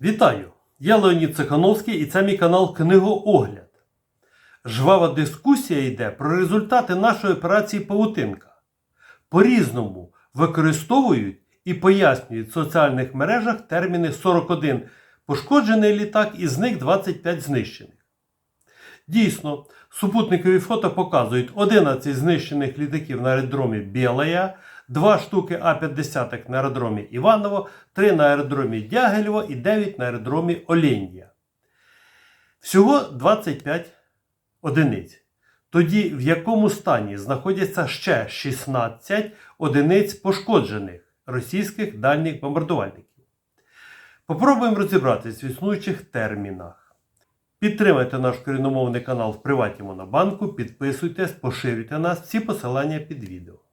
Вітаю! Я Леонід Цехановський і це мій канал Книгоогляд. Жвава дискусія йде про результати нашої операції Павутинка. По-різному використовують і пояснюють в соціальних мережах терміни 41 пошкоджений літак і з них 25 знищених. Дійсно, супутникові фото показують 11 знищених літаків на аеродромі Білая, 2 штуки А-50 на аеродромі Іваново, 3 на аеродромі Дягилєво і 9 на аеродромі Олєнія. Всього 25 одиниць. Тоді в якому стані знаходяться ще 16 одиниць пошкоджених російських дальніх бомбардувальників. Попробуємо розібратись в існуючих термінах. Підтримайте наш корінномовний канал в Приваті Монобанку, підписуйтесь, поширюйте нас, всі посилання під відео.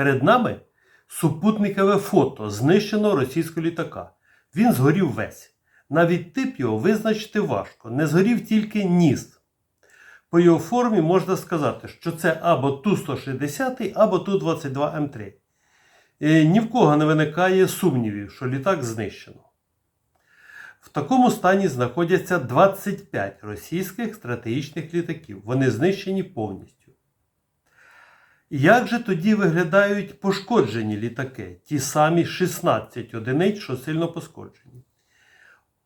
Перед нами супутникове фото знищеного російського літака. Він згорів весь. Навіть тип його визначити важко. Не згорів тільки ніс. По його формі можна сказати, що це або Ту-160, або Ту-22М3. Е, Ні в кого не виникає сумнівів, що літак знищено. В такому стані знаходяться 25 російських стратегічних літаків. Вони знищені повністю. Як же тоді виглядають пошкоджені літаки, ті самі 16 одиниць, що сильно пошкоджені?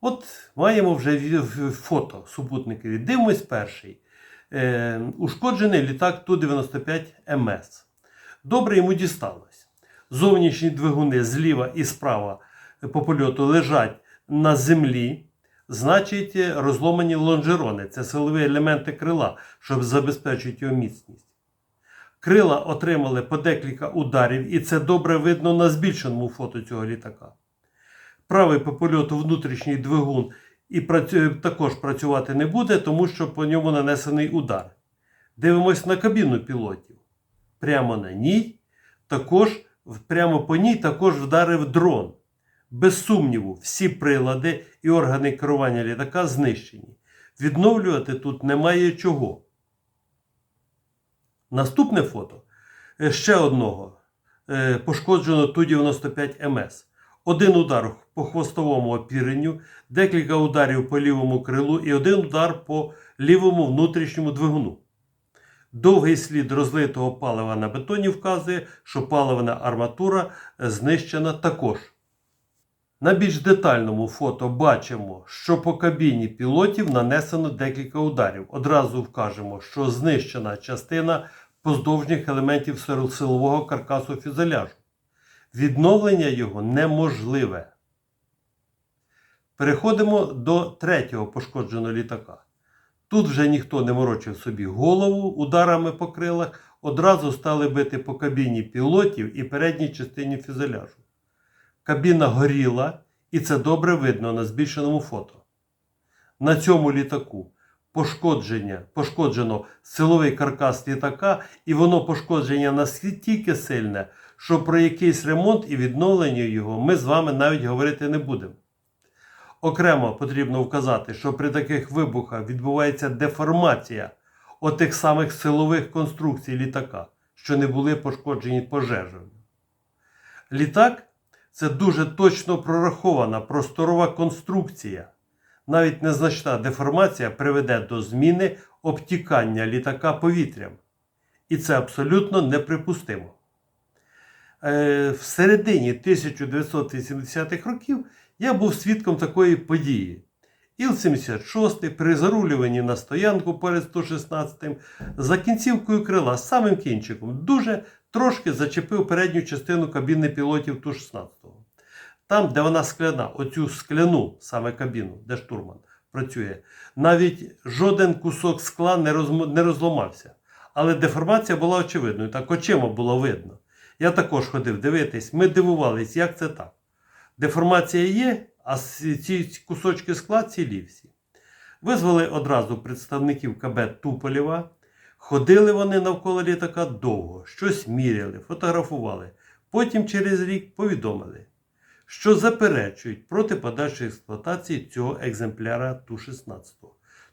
От маємо вже фото супутникові. Дивимось перший. Е, ушкоджений літак Ту-95МС. Добре йому дісталось. Зовнішні двигуни зліва і справа по польоту лежать на землі, значить розломані лонжерони. Це силові елементи крила, щоб забезпечити його міцність. Крила отримали по декілька ударів, і це добре видно на збільшеному фото цього літака. Правий по польоту внутрішній двигун і працює, також працювати не буде, тому що по ньому нанесений удар. Дивимось на кабіну пілотів. Прямо на ній, також, прямо по ній також вдарив дрон. Без сумніву, всі прилади і органи керування літака знищені. Відновлювати тут немає чого. Наступне фото е, ще одного е, пошкоджено Ту-95МС. Один удар по хвостовому опіренню, декілька ударів по лівому крилу і один удар по лівому внутрішньому двигуну. Довгий слід розлитого палива на бетоні вказує, що паливна арматура е, знищена також. На більш детальному фото бачимо, що по кабіні пілотів нанесено декілька ударів. Одразу вкажемо, що знищена частина поздовжніх елементів силового каркасу фюзеляжу. Відновлення його неможливе. Переходимо до третього пошкодженого літака. Тут вже ніхто не морочив собі голову ударами по крилах, одразу стали бити по кабіні пілотів і передній частині фюзеляжу. Кабіна горіла, і це добре видно на збільшеному фото. На цьому літаку пошкодження, пошкоджено силовий каркас літака, і воно пошкодження настільки сильне, що про якийсь ремонт і відновлення його ми з вами навіть говорити не будемо. Окремо потрібно вказати, що при таких вибухах відбувається деформація отих самих силових конструкцій літака, що не були пошкоджені пожежею. Літак це дуже точно прорахована просторова конструкція. Навіть незначна деформація приведе до зміни обтікання літака повітрям. І це абсолютно неприпустимо. Е, В середині 1980-х років я був свідком такої події. Іл-76 при зарулюванні на стоянку перед 116 за кінцівкою крила самим кінчиком дуже трошки зачепив передню частину кабіни пілотів Ту-16. Там, де вона скляна, оцю скляну саме кабіну, де штурман працює, навіть жоден кусок скла не, розм... не розломався. Але деформація була очевидною, так очима було видно. Я також ходив дивитись, ми дивувались, як це так. Деформація є, а ці кусочки скла цілі всі. Визвали одразу представників КБ Туполєва. Ходили вони навколо літака довго, щось міряли, фотографували. Потім через рік повідомили, що заперечують проти подальшої експлуатації цього екземпляра Ту-16,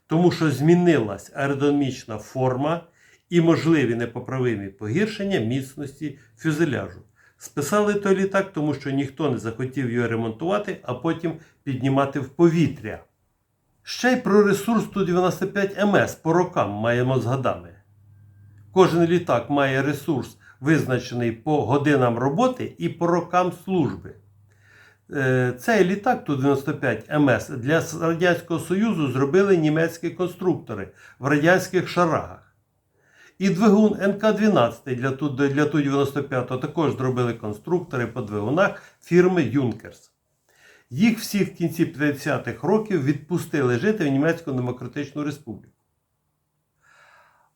тому що змінилась аеродинамічна форма і можливі непоправимі погіршення міцності фюзеляжу. Списали той літак, тому що ніхто не захотів його ремонтувати, а потім піднімати в повітря. Ще й про ресурс 195 МС по рокам маємо згадати. Кожен літак має ресурс, визначений по годинам роботи і по рокам служби. Е, Цей літак Ту-95 МС для Радянського Союзу зробили німецькі конструктори в радянських шарагах. І двигун НК-12 для Ту- для Ту-95 також зробили конструктори по двигунах фірми Юнкерс. Їх всіх в кінці 50-х років відпустили жити в Німецьку Демократичну Республіку.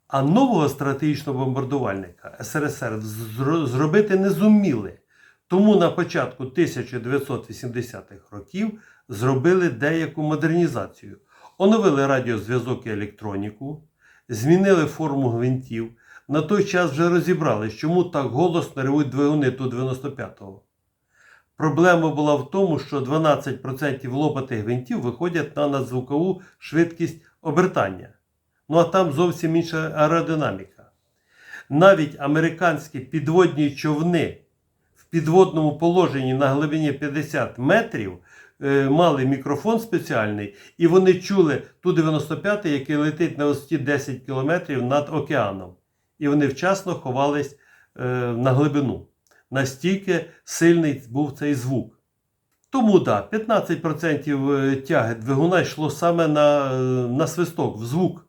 А нового стратегічного бомбардувальника СРСР зробити не зуміли. Тому на початку 1980-х років зробили деяку модернізацію. Оновили радіозв'язок і електроніку, змінили форму гвинтів. На той час вже розібрали, чому так голосно ревуть двигуни ту 95-го. Проблема була в тому, що 12% лопатих гвинтів виходять на надзвукову швидкість обертання. Ну а там зовсім інша аеродинаміка. Навіть американські підводні човни підводному положенні на глибині 50 метрів е, мали мікрофон спеціальний, і вони чули Ту-95, який летить на висоті 10 кілометрів над океаном. І вони вчасно ховались е, на глибину. Настільки сильний був цей звук. Тому так, да, 15% тяги двигуна йшло саме на, е, на свисток, в звук.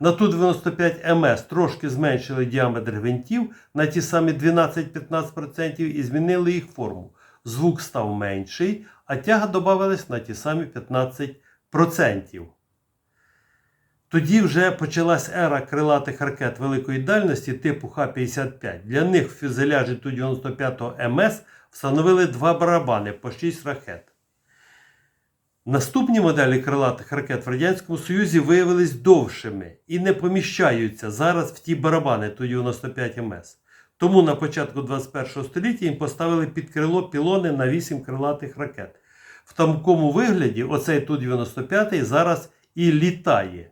На Ту-95 МС трошки зменшили діаметр гвинтів на ті самі 12-15% і змінили їх форму. Звук став менший, а тяга додавалась на ті самі 15%. Тоді вже почалась ера крилатих ракет великої дальності типу Х-55. Для них в фюзеляжі Ту-95 МС встановили два барабани по 6 ракет. Наступні моделі крилатих ракет в Радянському Союзі виявились довшими і не поміщаються зараз в ті барабани Ту-95 МС. Тому на початку 21 століття їм поставили під крило пілони на 8 крилатих ракет. В такому вигляді оцей Ту-95 зараз і літає.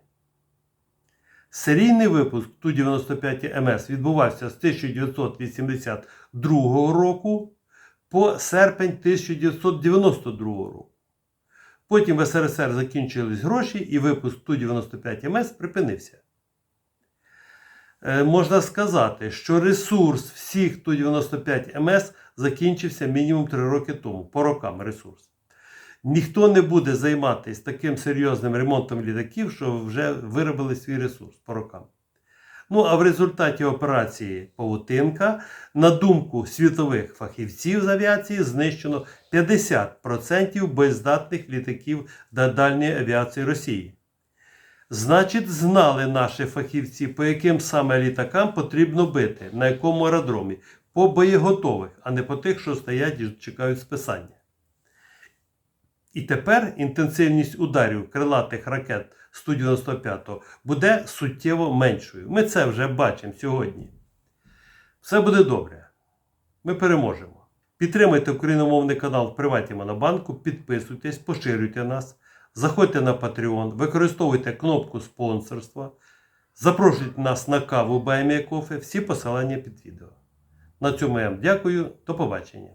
Серійний випуск Ту-95 МС відбувався з 1982 року по серпень 1992 року. Потім в СРСР закінчились гроші і випуск Ту-95 МС припинився. Е, можна сказати, що ресурс всіх Ту-95 МС закінчився мінімум 3 роки тому, по рокам ресурс. Ніхто не буде займатися таким серйозним ремонтом літаків, що вже виробили свій ресурс по рокам. Ну, а в результаті операції Павутинка, на думку світових фахівців з авіації, знищено 50% боєздатних літаків для дальньої авіації Росії. Значить, знали наші фахівці, по яким саме літакам потрібно бити, на якому аеродромі, по боєготових, а не по тих, що стоять і чекають списання. І тепер інтенсивність ударів крилатих ракет Су-95 буде суттєво меншою. Ми це вже бачимо сьогодні. Все буде добре. Ми переможемо. Підтримайте україномовний канал в Приваті Монобанку, підписуйтесь, поширюйте нас, заходьте на Patreon, використовуйте кнопку спонсорства, запрошуйте нас на каву Баймія Кофе, всі посилання під відео. На цьому я вам дякую. До побачення.